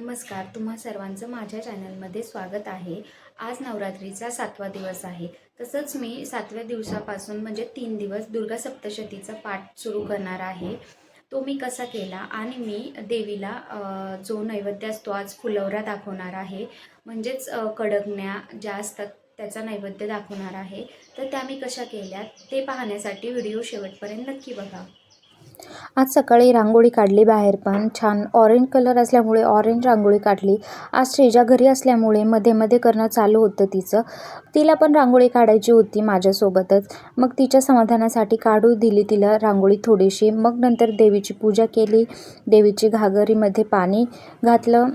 नमस्कार तुम्हा सर्वांचं माझ्या चॅनलमध्ये स्वागत आहे. आज नवरात्रीचा सातवा दिवस आहे. तसंच मी सातव्या दिवसापासून म्हणजे तीन दिवस दुर्गा सप्तशतीचा पाठ सुरू करणार आहे. तो मी कसा केला आणि मी देवीला जो नैवेद्य असतो आज फुलवरा दाखवणार आहे म्हणजेच कडकण्या ज्या असतात त्याचा नैवेद्य दाखवणार आहे. तर त्या मी कशा केल्या ते पाहण्यासाठी व्हिडिओ शेवटपर्यंत नक्की बघा. आज सकाळी रांगोळी काढली बाहेर पण. छान ऑरेंज कलर असल्यामुळे ऑरेंज रांगोळी काढली. आज श्रीजा घरी असल्यामुळे मध्ये मध्ये करणं चालू होतं तिचं. तिला पण रांगोळी काढायची होती माझ्यासोबतच. मग तिच्या समाधानासाठी काढू दिली तिला रांगोळी थोडीशी. मग नंतर देवीची पूजा केली. देवीची घागरीमध्ये पाणी घातलं.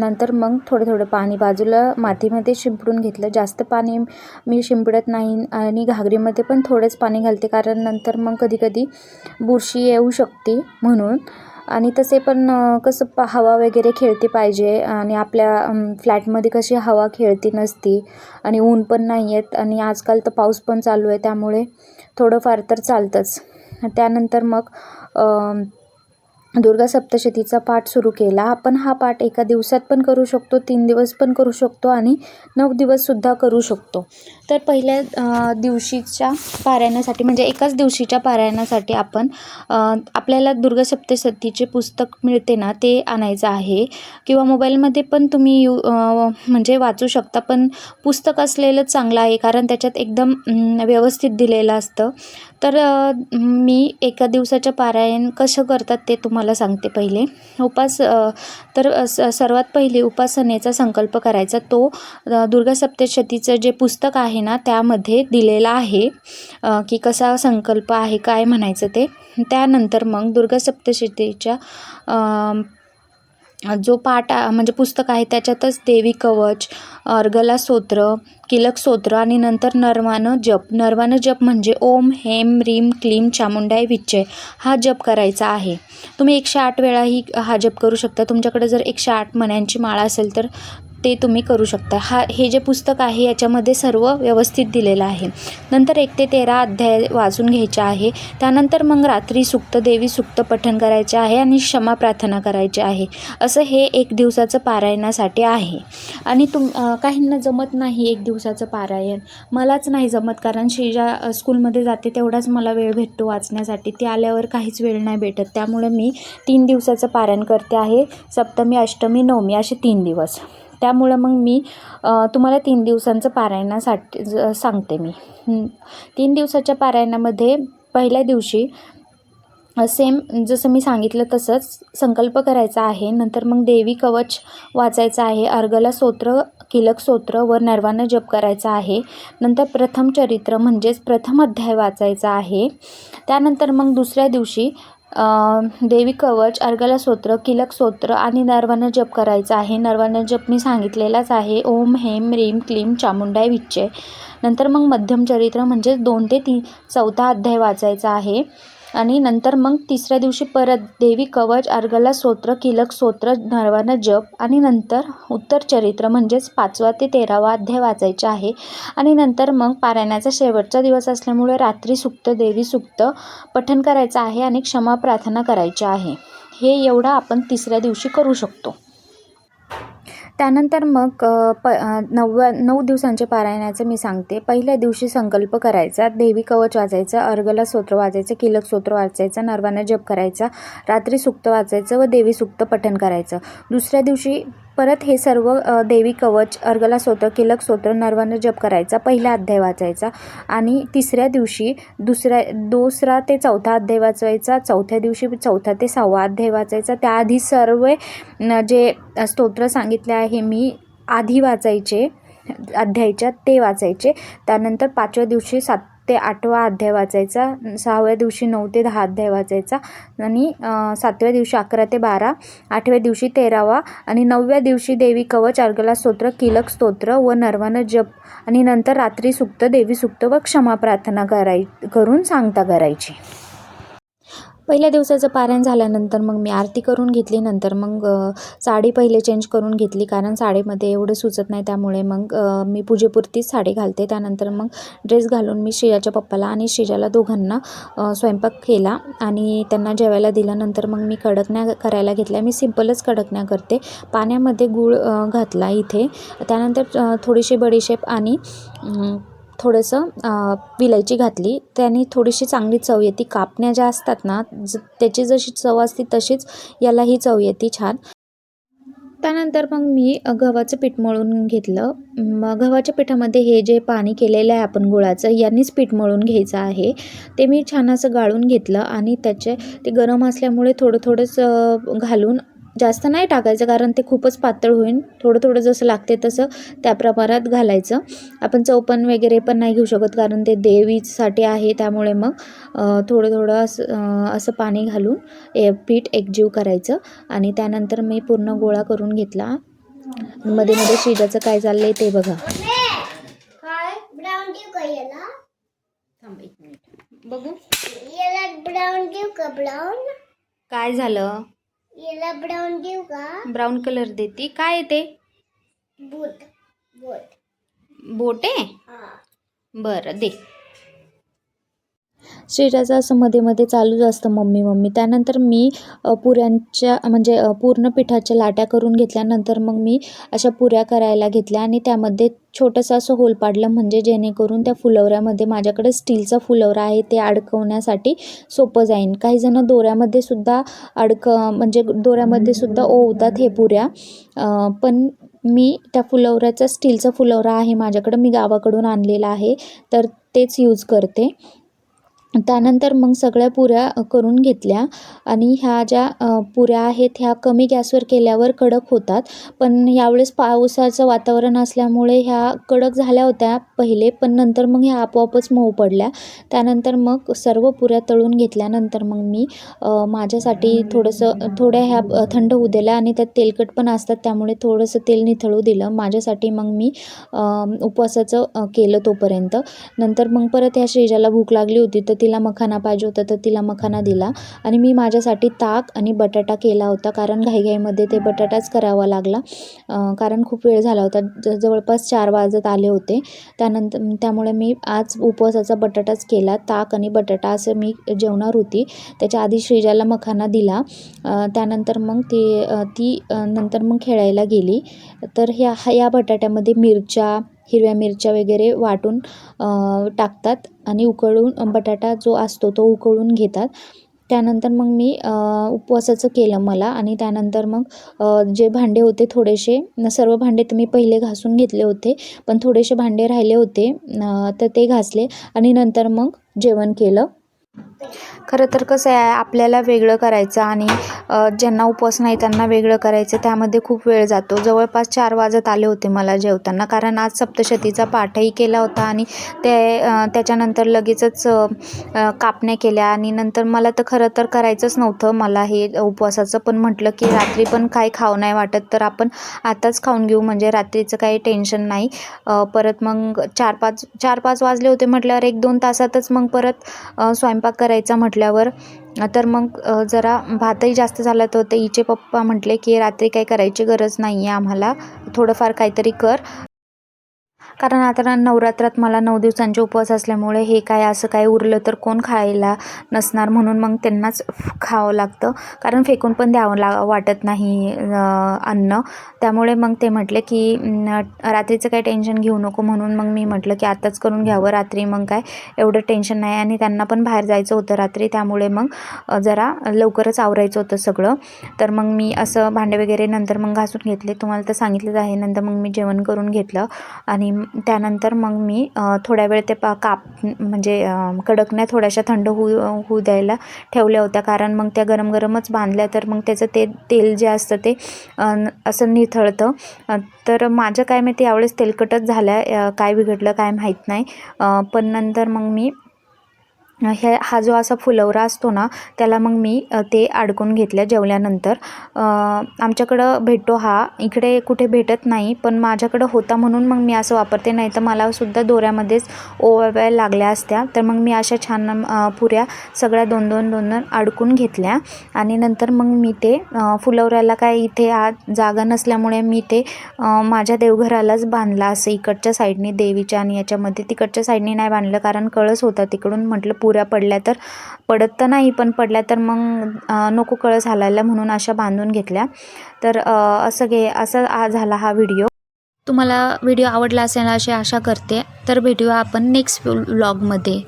नंतर मग थोडं थोडं पाणी बाजूला मातीमध्ये शिंपडून घेतलं. जास्त पाणी मी शिंपडत नाही आणि घागरीमध्ये पण थोडंच पाणी घालते. कारण नंतर मग कधी कधी बुरशी येऊ शकते म्हणून. आणि तसे पण कसं प हवा वगैरे खेळते पाहिजे आणि आपल्या फ्लॅटमध्ये कशी हवा खेळती नसती आणि ऊन पण नाही आहेत आणि आजकाल तर पाऊस पण चालू आहे त्यामुळे थोडंफार तर चालतंच. त्यानंतर मग दुर्गा सप्तशतीचा पाठ सुरू केला. आपण हा पाठ एका दिवसात पण करू शकतो तीन दिवस पण करू शकतो आणि नऊ दिवससुद्धा करू शकतो. तर पहिल्या दिवशीच्या पारायणासाठी म्हणजे एकाच दिवशीच्या पारायणासाठी आपण आपल्याला दुर्गा सप्तशतीचे पुस्तक मिळते ना ते आणायचं आहे. किंवा मोबाईलमध्ये पण तुम्ही यू म्हणजे वाचू शकता पण पुस्तक असलेलं चांगलं आहे कारण त्याच्यात एकदम व्यवस्थित दिलेलं असतं. तर मी एका दिवसाच्या पारायण कसं करतात ते तुम्हाला सांगते पहिले. उपास तर सर्वात पहिले उपासनेचा संकल्प करायचा. तो दुर्गा सप्तशतीचं जे पुस्तक आहे ना त्यामध्ये दिलेला आहे. की कसा संकल्प आहे काय म्हणायचं ते. त्यानंतर मग दुर्गा सप्तशतीच्या जो पाठ म्हणजे पुस्तक आहे त्याच्यातच देवी कवच अर्गला स्तोत्र किलक स्तोत्र आणि नंतर नरवानं जप. नरवानं जप म्हणजे ओम हेम रीम क्लीम चामुंडाय विच्चय हा जप करायचा आहे. तुम्ही एकशे आठ वेळाही हा जप करू शकता. तुमच्याकडे जर एकशे आठ मण्यांची माळा असेल तर ते तुम्ही करू शकता. हा हे जे पुस्तक आहे याच्यामध्ये सर्व व्यवस्थित दिलेलं आहे. नंतर एक ते तेरा अध्याय वाचून घ्यायचे आहे. त्यानंतर मग रात्री सुक्त देवी सुक्त पठण करायचे आहे आणि क्षमा प्रार्थना करायची आहे. असं हे एक दिवसाचं पारायणासाठी आहे. आणि तुम काहींना जमत नाही एक दिवसाचं पारायण. मलाच नाही जमत कारण श्रीजा ज्या स्कूलमध्ये जाते तेवढाच मला वेळ भेटतो वाचण्यासाठी. ती आल्यावर काहीच वेळ नाही भेटत. त्यामुळे मी तीन दिवसाचं पारायण करते आहे. सप्तमी अष्टमी नवमी असे तीन दिवस. त्यामुळं मग मी तुम्हाला तीन दिवसांचं पारायणासाठी ज- सांगते मी. तीन दिवसाच्या पारायणामध्ये पहिल्या दिवशी सेम जसं मी सांगितलं तसंच संकल्प करायचा आहे. नंतर मग देवी कवच वाचायचं आहे. अर्गला स्तोत्र किलक स्तोत्र व नर्वानं जप करायचा आहे. नंतर प्रथम चरित्र म्हणजेच प्रथम अध्याय वाचायचा आहे. त्यानंतर मग दुसऱ्या दिवशी देवी कवच अर्गला स्तोत्र किलक स्तोत्र आणि नर्वानं जप करायचा आहे. नर्वानं जप मी सांगितलेलाच आहे. ओम हेम रीम क्लीम चामुंडाय विच्चय नंतर मग मध्यम चरित्र म्हणजेच दोन ते ती चौथा अध्याय वाचायचा आहे. आणि नंतर मग तिसऱ्या दिवशी परत देवी कवच अर्गला स्तोत्र किलक स्तोत्र नरवानं जप आणि नंतर उत्तर चरित्र म्हणजेच पाचवा ते तेरावा अध्याय वाचायचा आहे. आणि नंतर मग पारायणाचा शेवटचा दिवस असल्यामुळे रात्री सुक्त देवी सुक्त पठण करायचं आहे आणि क्षमा प्रार्थना करायची आहे. हे एवढं आपण तिसऱ्या दिवशी करू शकतो. त्यानंतर मग प नव नऊ दिवसांच्या पारायणाचं मी सांगते. पहिल्या दिवशी संकल्प करायचा देवी कवच वाचायचं अर्गला स्तोत्र वाचायचं किलक स्तोत्र वाचायचं नरवानं जप करायचा रात्री सुक्त वाचायचं व देवी सुक्त पठण करायचं. दुसऱ्या दिवशी परत हे सर्व देवी कवच अर्गला स्तोत्र किलक स्तोत्र नरवानं जप करायचा पहिला अध्याय वाचायचा आणि तिसऱ्या दिवशी दुसऱ्या दुसरा ते चौथा अध्याय वाचवायचा चौथ्या दिवशी चौथा ते सहावा अध्याय वाचायचा. त्याआधी सर्व जे स्तोत्र सांगितले आहे मी आधी वाचायचे अध्यायच्या ते वाचायचे. त्यानंतर पाचव्या दिवशी सात ते आठवा अध्याय वाचायचा सहाव्या दिवशी नऊ ते दहा अध्याय वाचायचा आणि सातव्या दिवशी अकरा ते बारा आठव्या दिवशी तेरावा आणि नवव्या दिवशी देवी कवच अर्गला स्तोत्र किलक स्तोत्र व नर्वानं जप आणि नंतर रात्री सुक्त देवी सुक्त व क्षमा प्रार्थना कराय करून सांगता करायची. पहिल्या दिवसाचं पारायण झाल्यानंतर मग मी आरती करून घेतली. नंतर मग साडी पहिले चेंज करून घेतली. कारण साडीमध्ये एवढं सुचत नाही. त्यामुळे मग मी पूजेपुरतीच साडी घालते. त्यानंतर मग ड्रेस घालून मी श्रेयाच्या पप्पाला आणि श्रेयाला दोघांना स्वयंपाक केला. आणि त्यांना जेवायला दिल्यानंतर मग मी कडकण्या करायला घेतल्या. मी सिम्पलच कडकण्या करते. पाण्यामध्ये गूळ घातला इथे. त्यानंतर थोडीशी बडीशेप आणि थोडंसं विलायची घातली. त्याने थोडीशी चांगली चव येते. कापण्या ज्या असतात ना ज त्याची जशी चव असते तशीच यालाही चव येते छान. त्यानंतर मग मी गव्हाचं पीठ मळून घेतलं. मग गव्हाच्या पिठामध्ये हे जे पाणी केलेलं आहे आपण गुळाचं यांनीच पीठ मळून घ्यायचं आहे. ते मी छान असं गाळून घेतलं आणि त्याचे ते गरम असल्यामुळे थोडं थोडंसं घालून जास्त नाही टाकायचं कारण ते खूपच पातळ होईल. थोडं थोडं जसं लागते तसं त्या प्रमाणात घालायचं. आपण चौपण वगैरे पण नाही घेऊ शकत कारण ते देवीसाठी आहे. त्यामुळे मग थोडं थोडं असं असं पाणी घालून ए पीठ एकजीव करायचं. आणि त्यानंतर मी पूर्ण गोळा करून घेतला. मध्ये मध्ये शिजाचं काय चाललंय ते बघा. बघू. याला ब्राऊन देऊ का ब्राऊन? काय झालं? याला ब्राऊन देऊ का? ब्राऊन कलर देती. काय आहे ते? बूट बूट. बोटे हा. बरं दे. स्टेटस असं मध्ये मध्ये चालूच असतं मम्मी मम्मी. त्यानंतर मी पुऱ्यांच्या म्हणजे पूर्ण पिठाच्या लाट्या करून घेतल्यानंतर मग मी अशा पुऱ्या करायला घेतल्या आणि त्यामध्ये छोटंसं असं होल पाडलं म्हणजे जेणेकरून त्या फुलवऱ्यामध्ये माझ्याकडे स्टीलचा फुलवरा आहे ते अडकवण्यासाठी सोपं जाईन. काही जण दोऱ्यामध्ये सुद्धा अडक म्हणजे दोऱ्यामध्ये सुद्धा ओवतात हे पुऱ्या. पण मी त्या फुलवऱ्याचा स्टीलचा फुलवरा आहे माझ्याकडं मी गावाकडून आणलेला आहे तर तेच यूज करते. त्यानंतर मग सगळ्या पुऱ्या करून घेतल्या आणि ह्या ज्या पुऱ्या आहेत ह्या कमी गॅसवर केल्यावर कडक होतात. पण यावेळेस पावसाचं वातावरण असल्यामुळे ह्या कडक झाल्या होत्या पहिले पण नंतर मग ह्या आपोआपच मऊ पडल्या. त्यानंतर मग सर्व पुऱ्या तळून घेतल्यानंतर मग मी माझ्यासाठी थोडंसं थोड्या ह्या थंड होऊ दिल्या आणि त्यात तेलकट पण असतात त्यामुळे थोडंसं तेल निथळू दिलं. माझ्यासाठी मग मी उपवासाचं केलं तोपर्यंत. नंतर मग परत ह्या श्रीजाला भूक लागली होती तर तिला मखाना पाहिजे होता तर तिला मखाना दिला. आणि मी माझ्यासाठी ताक आणि बटाटा केला होता. कारण घाईघाईमध्ये ते बटाटाच करावा लागला. कारण खूप वेळ झाला होता. ज जवळपास चार वाजत आले होते. त्यानंतर त्यामुळे मी आज उपवासाचा बटाटाच केला. ताक आणि बटाटा असं मी जेवणार होती. त्याच्या आधी श्रीजाला मखाना दिला. त्यानंतर मग ती ती नंतर मग खेळायला गेली. तर ह्या ह्या बटाट्यामध्ये मिरच्या हिरव्या मिरच्या वगैरे वाटून टाकतात आणि उकळून बटाटा जो असतो तो उकळून घेतात. त्यानंतर मग मी उपवासाचं केलं मला आणि त्यानंतर मग जे भांडे होते थोडेसे सर्व भांडे तर मी पहिले घासून घेतले होते पण थोडेसे भांडे राहिले होते तर ते घासले आणि नंतर मग जेवण केलं. खरं तर कसं आहे आपल्याला वेगळं करायचं आणि ज्यांना उपवास नाही त्यांना वेगळं करायचं त्यामध्ये खूप वेळ जातो. जवळपास चार वाजत आले होते मला जेवताना कारण आज सप्तशतीचा पाठही केला होता आणि ते त्याच्यानंतर लगेचच कापण्या केल्या आणि नंतर मला तर खरं तर करायचंच नव्हतं मला हे उपवासाचं पण म्हटलं की रात्री पण काही खावं नाही वाटत तर आपण आताच खाऊन घेऊ म्हणजे रात्रीचं काही टेन्शन नाही. परत मग चार पाच चार पाच वाजले होते म्हटल्यावर एक दोन तासातच मग परत स्वयंपाक करायचा म्हटल्यावर तर मग जरा भातही जास्त झाला तर ते हिचे पप्पा म्हटले की रात्री काही करायची गरज नाही आहे आम्हाला. थोडंफार काहीतरी कर. कारण आता नवरात्रात मला नऊ दिवसांचे उपवास असल्यामुळे हे काय असं काय उरलं तर कोण खायला नसणार म्हणून मग त्यांनाच खावं लागतं. कारण फेकून पण द्यावं ला वाटत नाही अन्न. त्यामुळे मग ते म्हटले की रात्रीचं काही टेन्शन घेऊ नको म्हणून मग मी म्हटलं की आताच करून घ्यावं. रात्री मग काय एवढं टेन्शन नाही आणि त्यांना पण बाहेर जायचं होतं रात्री. त्यामुळे मग जरा लवकरच आवरायचं होतं सगळं. तर मग मी असं भांडे वगैरे नंतर मग घासून घेतले. तुम्हाला तर सांगितलंच आहे. नंतर मग मी जेवण करून घेतलं आणि त्यानंतर मग मी थोड्या वेळ ते पा काप म्हणजे कडकण्या थोड्याशा थंड होऊ होऊ द्यायला ठेवल्या होत्या. कारण मग त्या गरम गरमच बांधल्या तर मग त्याचं ते तेल जे असतं ते असं निथळतं. तर माझं काय माहिती यावेळेस तेलकटच झालं आहे काय बिघडलं काय माहीत नाही. पण नंतर मग मी ह्या हा जो असा फुलवरा असतो ना त्याला मग मी ते अडकून घेतल्या जेवल्यानंतर. आमच्याकडं भेटतो हा. इकडे कुठे भेटत नाही पण माझ्याकडं होता म्हणून मग मी असं वापरते. नाही तर मला सुद्धा दोऱ्यामध्येच ओवाव्या लागल्या असत्या. तर मग मी अशा छान पुऱ्या सगळ्या दोन दोन दोन दोन अडकून घेतल्या. आणि नंतर मग मी ते फुलवऱ्याला काय इथे आत जागा नसल्यामुळे मी ते माझ्या देवघरालाच बांधला असं. इकडच्या साईडने देवीच्या आणि याच्यामध्ये तिकडच्या साईडने नाही बांधलं कारण कळस होता तिकडून. म्हटलं पुऱ्या पडल्या तर पडत तर नाही पण पडल्या तर मग नको कळस हालायला म्हणून अशा बांधून घेतल्या. तर असं घे असं आ झाला हा व्हिडिओ. तुम्हाला व्हिडिओ आवडला असेल अशी आशा करते. तर भेटूया आपण नेक्स्ट व्लॉगमध्ये.